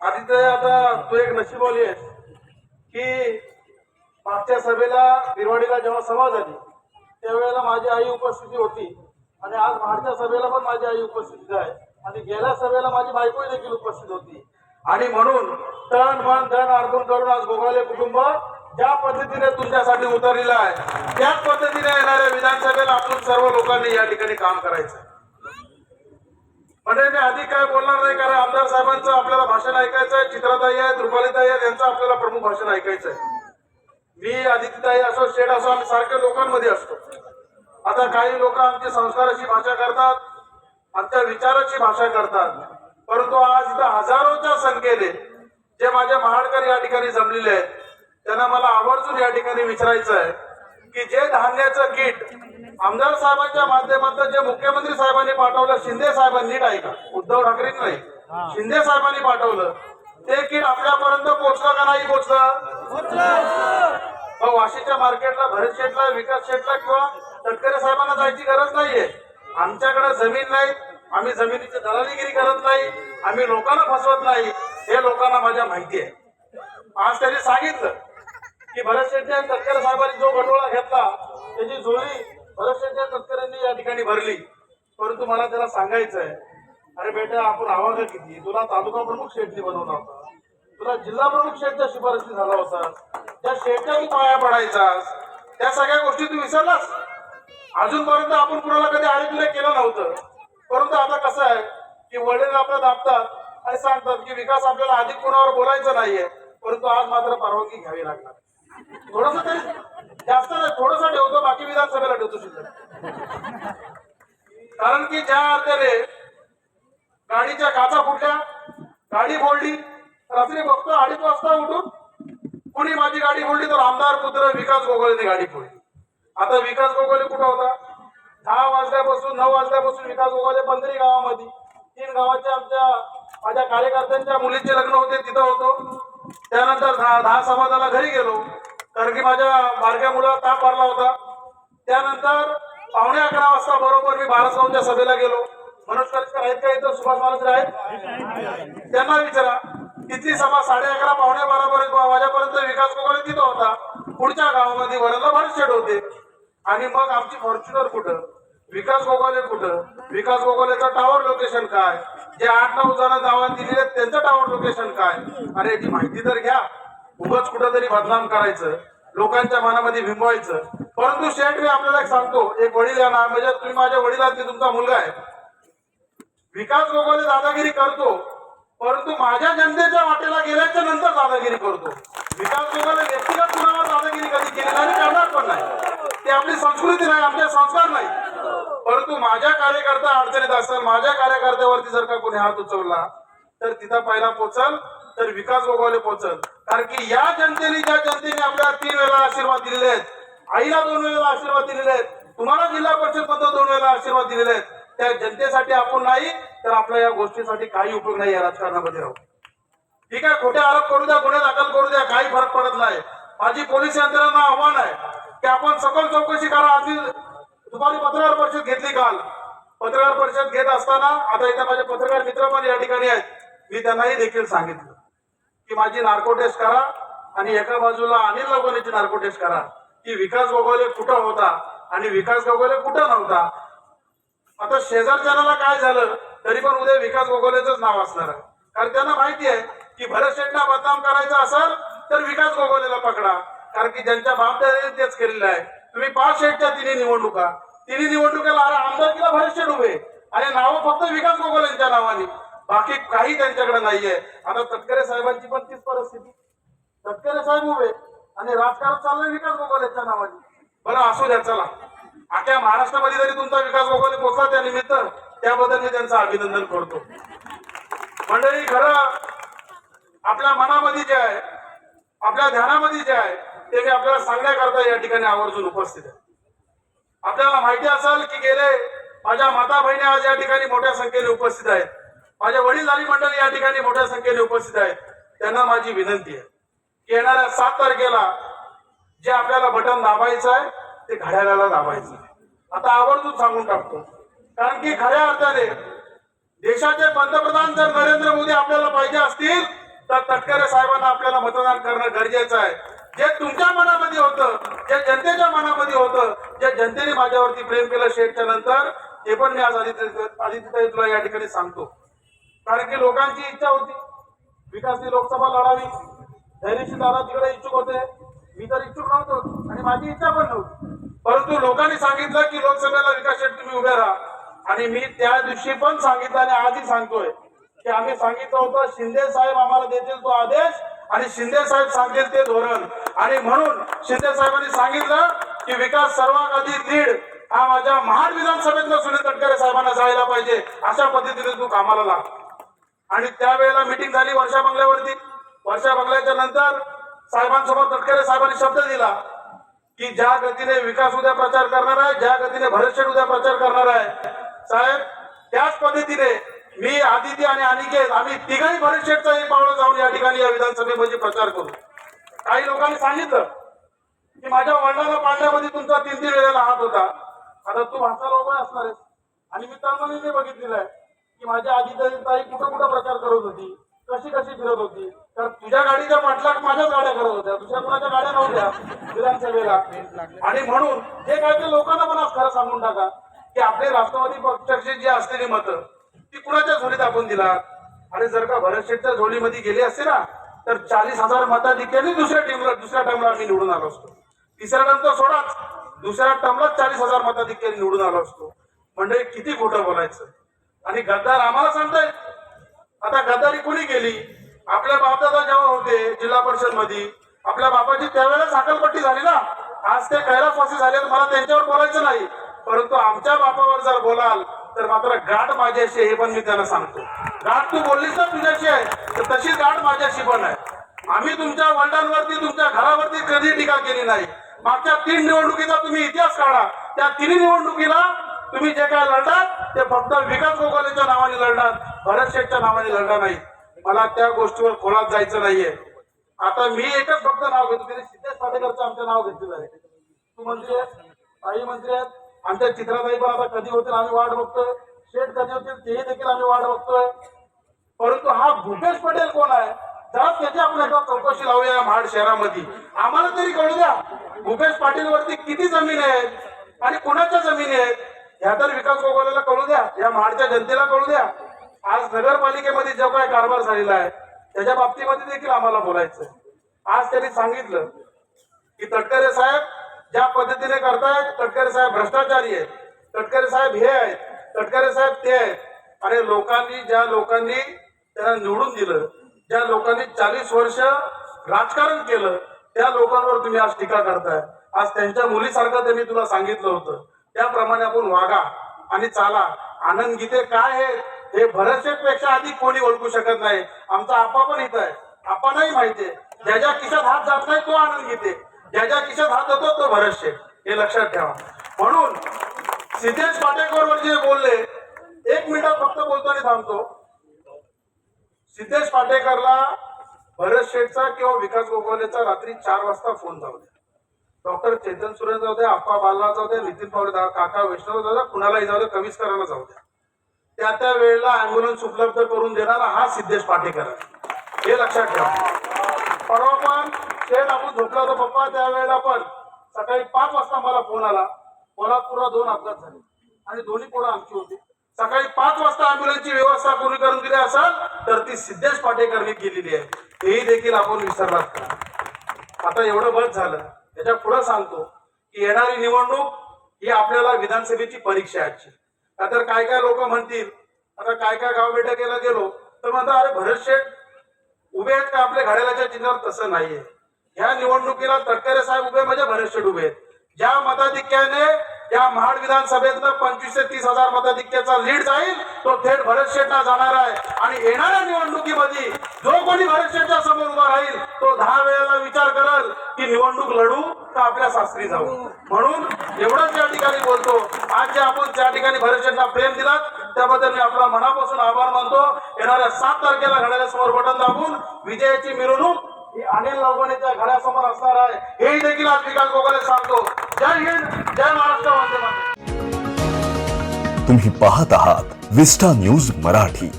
आदित्य आता तू एक नशीबवाली आहेस की मागच्या सभेला बिरवाडीला जेव्हा सभा झाली त्यावेळेला माझी आई उपस्थिती होती आणि आज महाडच्या सभेला पण माझी आई उपस्थित आहे. आणि गेल्या सभेला माझी बायको देखील उपस्थित होती. आणि म्हणून तन मन धन अर्पण करून आज गोगावले कुटुंब ज्या पद्धतीने तुमच्यासाठी उतरलेलं आहे त्याच पद्धतीने येणाऱ्या विधानसभेला आपण सर्व लोकांनी या ठिकाणी काम करायचं म्हणजे मी आधी काय बोलणार नाही कारण आमदार साहेबांचं आपल्याला भाषण ऐकायचं आहे. चित्राताई आहेत रुपालीताई आहेत यांचं आपल्याला प्रमुख भाषण ऐकायचं आहे. मी आदित्यताई असो शेठ असो आम्ही सारख्या लोकांमध्ये असतो. आता काही लोक आमची संस्काराची भाषा करतात आमच्या विचाराची भाषा करतात. परंतु आज इथं हजारोच्या संख्येने जे माझे महाडकर या ठिकाणी जमलेले आहेत त्यांना मला आवर्जून या ठिकाणी विचारायचं आहे की जे धान्याचं कीट आमदार साहेबांच्या माध्यमातून जे मुख्यमंत्री साहेबांनी पाठवलं शिंदे साहेबांनी नीट ऐका उद्धव ठाकरे नाही. शिंदे साहेबांनी पाठवलं. ते किट आपल्यापर्यंत पोहोचलं का नाही पोहोचलं? मग वाशीच्या मार्केटला भरत शेठला विकास शेठला किंवा तटकरे साहेबांना जायची गरज नाहीये. आमच्याकडे जमीन नाही आम्ही जमिनीची दलालीगिरी करत नाही. आम्ही लोकांना फसवत नाही. हे लोकांना माझ्या माहिती आहे. आज त्यांनी सांगितलं की भरत शेट्टी आणि तटकरे साहेबांनी जो गटोळा घेतला त्याची जुळी भरत तस्करांनी या ठिकाणी भरली. परंतु मला त्याला सांगायचं आहे अरे बेटा आपण आवाज किती? तुला तालुका प्रमुख शेठनी बनवला होता. तुला जिल्हा प्रमुख शेठच्या शिफारशी झाला होता. त्या शेठच्या पाया पडायचास त्या सगळ्या गोष्टी तू विसरलास? अजूनपर्यंत आपण कुणाला कधी आरोग्य केलं नव्हतं. परंतु आता कसं आहे की वडील आपल्या दाबतात आणि सांगतात की विकास आपल्याला अधिक कोणावर बोलायचं नाहीये. परंतु आज मात्र परवानगी घ्यावी लागणार थोडस तरी जास्त नाही थोडस ठेवतो बाकी विधानसभेला ठेवतो सुद्धा. कारण की ज्या अर्थाने गाडीच्या काचा फुटल्या गाडी फोडली रात्री बघतो अडीच वाजता उठून कुणी माझी गाडी फोडली तर आमदार पुत्र विकास गोगोलेने गाडी फोडली. आता विकास गोगोले कुठं होता? दहा वाजल्यापासून नऊ वाजल्यापासून विकास गोगोले पंधरी गावामध्ये तीन गावाच्या आमच्या माझ्या कार्यकर्त्यांच्या मुलीचे लग्न होते तिथं होतो. त्यानंतर दहा दहा समाजाला घरी गेलो. कारण की माझ्या बारक्या मुला ताप भरला होता. त्यानंतर पावणे अकरा वाजता बरोबर मी बारसगावच्या सभेला गेलो. मनोज करकर आहेत का इथं? सुभाष महाराज आहेत. त्यांना विचारा तिथली सभा साडे अकरा पावणे बारा पर्यंत वाजेपर्यंत विकास गोगोले तिथं होता. पुढच्या गावामध्ये वरला भरशेड होते. आणि मग आमची फॉर्च्युनर कुठं? विकास गोगोले कुठं? विकास गोगोलेचं टावर लोकेशन काय? जे आठ नऊ जण गावात दिलेले आहेत त्यांचं टावर लोकेशन काय? अरे याची माहिती तर घ्या. उगाच कुठंतरी बदनाम करायचं लोकांच्या मनामध्ये भिंबवायचं परंतु शेठ मी आपल्याला एक सांगतो एक वडील या ना म्हणजे तुम्ही माझ्या वडिलात तुमचा मुलगा आहे. विकास गोगोले दादागिरी करतो परंतु माझ्या जनतेच्या वाटेला गेल्याच्यानंतर दादागिरी करतो. विकास गोगोले व्यक्तिगत कुणावर दादागिरी कधी केली नाही करणार पण नाही. ते आपली संस्कृती नाही आपले संस्कार नाही. परंतु माझ्या कार्यकर्ता अडचणीत असेल माझ्या कार्यकर्त्यावरती जर का कोणी हात उचलला तर तिथं पहिला पोचल तर विकास गोगोले पोचल. कारण की या जनतेने ज्या जनतेने आपल्याला तीन वेळेला आशीर्वाद दिलेले आहेत आईला दोन वेळेला आशीर्वाद दिलेले आहेत तुम्हाला जिल्हा परिषदमध्ये दोन वेळेला आशीर्वाद दिलेले आहेत त्या जनतेसाठी आपण नाही तर आपल्या या गोष्टीसाठी काही उपयोग नाही या राजकारणामध्ये राहू. ठीक आहे खोटे आरोप करू द्या गुन्हे दाखल करू द्या काही फरक पडत नाही. माझी पोलीस यंत्रणांना आव्हान आहे की आपण सखोल चौकशी करा. आधी दुपारी पत्रकार परिषद घेतली काल. पत्रकार परिषद घेत असताना आता इथे माझे पत्रकार मित्र पण या ठिकाणी आहेत. मी त्यांनाही देखील सांगितलं. की माझी नार्को टेस्ट करा आणि एका बाजूला अनिल लगोलेची नार्को टेस्ट करा. की विकास गोगोले कुठं होता आणि विकास गोगोले कुठं नव्हता? आता शेजारच्याला काय झालं तरी पण उद्या विकास गोगोलेच नाव असणार आहे. कारण त्यांना माहिती आहे की भरत शेठला बदनाम करायचा असेल तर विकास गोगोलेला पकडा. कारण की ज्यांच्या बापदादाने तेच केलेलं आहे. तुम्ही पाच शेठच्या तिन्ही निवडणुका. तिन्ही निवडणुकीला आमदार आमदारकीला भरत शेठ उभे. आणि नावं फक्त विकास गोगोलेंच्या नावाने. बाकी काही त्यांच्याकडे नाहीये. आता तटकरे साहेबांची पण तीच परिस्थिती. तटकरे साहेब उभे आणि राजकारण चाललंय विकास गोगोलेच्या नावाने. बरं असू द्या चला. अख्या महाराष्ट्रामध्ये जरी तुमचा विकास गोगोले पोचला त्या निमित्त त्याबद्दल मी त्यांचं अभिनंदन करतो. मंडळी खरं आपल्या मनामध्ये जे आहे आपल्या ध्यानामध्ये जे आहे ते मी आपल्याला सांगण्याकरता या ठिकाणी आवर्जून उपस्थित आहे. आपल्याला माहिती असेल की गेले माझ्या माता बहिणी आज या ठिकाणी मोठ्या संख्येने उपस्थित आहेत. माझ्या वडीलधारी मंडळी या ठिकाणी मोठ्या संख्येने उपस्थित आहेत. त्यांना माझी विनंती आहे की येणाऱ्या सात तारखेला जे आपल्याला बटन दाबायचं आहे ते घड्याळाला दाबायचं आहे. आता आवर्जून सांगून टाकतो. कारण की खऱ्या अर्थाने देशाचे पंतप्रधान जर नरेंद्र मोदी आपल्याला पाहिजे असतील तर तटकरे साहेबांना आपल्याला मतदान करणं गरजेचं आहे. जे तुमच्या मनामध्ये होतं जे जनतेच्या मनामध्ये होतं जे जनतेने माझ्यावरती प्रेम केलं शेठच्या नंतर ते पण मी आज आदित्य आदित्य तुला या ठिकाणी सांगतो. कारण की लोकांची इच्छा होती. विकासची लोकसभा लढावी. धैर्यशी दादा तिकडे इच्छुक होते. मी तर इच्छुक नव्हतो आणि माझी इच्छा पण नव्हती. परंतु लोकांनी सांगितलं की लोकसभेला विकास तुम्ही उभे राहा. आणि मी त्या दिवशी पण सांगितलं आणि आजही सांगतोय की आम्ही सांगितलं होतं शिंदे साहेब आम्हाला देतील तो आदेश आणि शिंदे साहेब सांगतील ते धोरण. आणि म्हणून शिंदे साहेबांनी सांगितलं की विकास सर्वात आधी लीड हा माझ्या महाड विधानसभेतला सुनील तटकरे साहेबांना जायला पाहिजे. अशा पद्धतीने तू कामाला लाग. आणि त्यावेळेला मिटिंग झाली वर्षा बंगल्यावरती. वर्षा बंगल्याच्या नंतर साहेबांसमोर तटकरे साहेबांनी शब्द दिला की ज्या गतीने विकास उद्या प्रचार करणार आहे ज्या गतीने भरतशेठ उद्या प्रचार करणार आहे. साहेब त्याच पद्धतीने मी आदिती आणि अनिकेत आम्ही तिघही भरतशेठचा एक पावलं जाऊन या ठिकाणी या विधानसभेमध्ये प्रचार करू. काही लोकांनी सांगितलं की माझ्या वडिलांना पाडण्यामध्ये तुमचा तीन तीन वेळेला हात होता. आता तू भाषा उभा असणार आहेस. आणि मी तळमळीने बघितलेलं आहे. की माझ्या आधी ताई कुठं कुठं प्रचार करत होती. कशी कशी फिरत होती. तर तुझ्या गाडीच्या पाठलाग माझ्याच गाड्या करत होत्या. दुसऱ्या कुणाच्या गाड्या नव्हत्या. विधानसभेला. आणि म्हणून हे काय ते लोकांना पण आज खरं सांगून टाका की आपले राष्ट्रवादी पक्षाची जी असलेली मतं ती कुणाच्या झोलीत आपण दिला आणि जर का भरत शेठच्या झोलीमध्ये गेली असते ना तर चाळीस हजार मताधिक्याने दुसऱ्या टीमला दुसऱ्या टाइमला आम्ही निवडून आलो असतो. तिसऱ्या टर्म तर सोडाच. दुसऱ्या टर्मला चाळीस हजार मताधिक्याने निवडून आलो असतो. म्हणजे किती खोटं बोलायचं? आणि गद्दार आम्हाला सांगताय आता गद्दारी कुणी केली? आपल्या बापदादा जेव्हा होते जिल्हा परिषदमध्ये आपल्या बापाची त्यावेळेला साखरपट्टी झाली ना? आज ते कैलासवासी झाले मला त्यांच्यावर बोलायचं नाही. परंतु आमच्या बापावर जर बोलाल तर मात्र गाठ माझ्याशी हे पण मी त्यांना सांगतो. गाठ तू बोललीस ना तुझ्याशी आहे तर तशी गाठ माझ्याशी पण आहे. आम्ही तुमच्या वडिलांवरती तुमच्या घरावरती कधी टीका केली नाही. मागच्या तीन निवडणुकीचा तुम्ही इतिहास काढा. त्या तिन्ही निवडणुकीला तुम्ही जे काय लढतात ते फक्त विकास गोखलेच्या नावाने लढणार भरत शेठच्या नावाने लढणार नाही. मला त्या गोष्टीवर खोलात जायचं नाहीये. आता मी एकच फक्त नाव घेतो तरी सिद्धेश पाटेकरचं आमचं नाव घेतलेलं आहे. तू मंत्री आई मंत्री आहेत आमच्या चित्राताई पण आता कधी होतील आम्ही वाट बघतोय. शेठ कधी होतील तेही देखील आम्ही वाट बघतोय. परंतु हा भूपेश पटेल कोण आहे? जरा त्याची आपण एकदा चौकशी लावूया या महाड शहरामध्ये. आम्हाला तरी कळू द्या भूपेश पाटील वरती किती जमीन आहेत आणि कुणाच्या जमिनी आहेत? ह्या तर विकास गोगालेला कळू द्या. या महाडच्या जनतेला कळू द्या. आज नगरपालिकेमध्ये जो काय कारभार झालेला आहे त्याच्या बाबतीमध्ये देखील आम्हाला बोलायचं आज त्यांनी सांगितलं की तटकरे साहेब ज्या पद्धतीने करतायत तटकरे साहेब भ्रष्टाचारी आहेत तटकरे साहेब हे आहेत तटकरे साहेब ते आहेत. अरे लोकांनी ज्या लोकांनी त्यांना निवडून दिलं ज्या लोकांनी चाळीस वर्ष राजकारण केलं त्या लोकांवर तुम्ही आज टीका करताय. आज त्यांच्या मुलीसारखं त्यांनी तुला सांगितलं होतं. त्याप्रमाणे आपण वागा आणि चाला. आनंद गीते काय आहे हे भरतशेठपेक्षा अधिक कोणी ओळखू शकत नाही. आमचा आपा पण इथं आहे. आपणही माहितीये ज्याच्या खिशात हात जात नाही तो आनंद गीते. ज्याच्या खिशात हात होतो तो भरतशेठ हे लक्षात ठेवा. म्हणून सिद्धेश पाटेकर जे बोलले एक मिनिटात फक्त बोलतो आणि थांबतो. सिद्धेश पाटेकरला भरत शेठचा किंवा विकास गोखलेचा रात्री चार वाजता फोन जाऊ द्या डॉक्टर चेतन सुरेन जाऊ द्या अप्पा बाला जाऊ द्या नितीन पावडे जाऊ काका वैष्णव जाऊ द्या कुणालाही जाऊ द्या कविस्करांना जाऊ द्या. त्या त्या वेळेला अँब्युलन्स उपलब्ध करून देणारा हा सिद्धेश पाटेकर हे लक्षात ठेवा. परवा पण शेठ आपण झोपला होता पप्पा त्यावेळेला पण सकाळी पाच वाजता मला फोन आला. कोल्हापूरला दोन अपघात झाले. आणि दोन्ही पोरं आमची होती. सकाळी पाच वाजता अँब्युलन्सची व्यवस्था पूर्ण करून दिली असाल तर ती सिद्धेश पाटेकरने केलेली आहे. हेही देखील आपण विसरलात. आता एवढं बस झालं. त्याच्या पुढे सांगतो की येणारी निवडणूक ही आपल्याला विधानसभेची परीक्षा आहे आजची. तर काय काय लोक म्हणतील? आता काय काय गाव बैठकीला गेलो तर म्हणतात अरे भरत शेठ उभे आहेत का आपल्या घड्याळाच्या चिन्हावर? तसं नाहीये. ह्या निवडणुकीला तटकरे साहेब उभे म्हणजे भरत शेठ उभे आहेत. ज्या मताधिक्याने या महाड विधानसभेतनं पंचवीस ते तीस हजार मताधिक्याचा लीड जाईल तो थेट भरत शेठला जाणार आहे. आणि येणाऱ्या निवडणुकीमध्ये जो कोणी भरत शेठच्या समोर उभा राहील तो दहा वेळेला विचार करल की निवडणूक लढू तर आपल्या सासरी जाऊ. म्हणून एवढंच या ठिकाणी बोलतो. आज जे आपण त्या ठिकाणी भरत प्रेम दिलात त्याबद्दल मी आपला मनापासून आभार मानतो. येणाऱ्या सात तारखेला घड्याला समोर बटन दाबून विजयाची मिरवणूक ही अनिल नवगणेच्या घड्यासमोर असणार आहे. हेही देखील आज विकास गोगाले सांगतो. जय हिंद जय महाराष्ट्र वंदे तुम्ही पाहत आहात विस्टा न्यूज मराठी.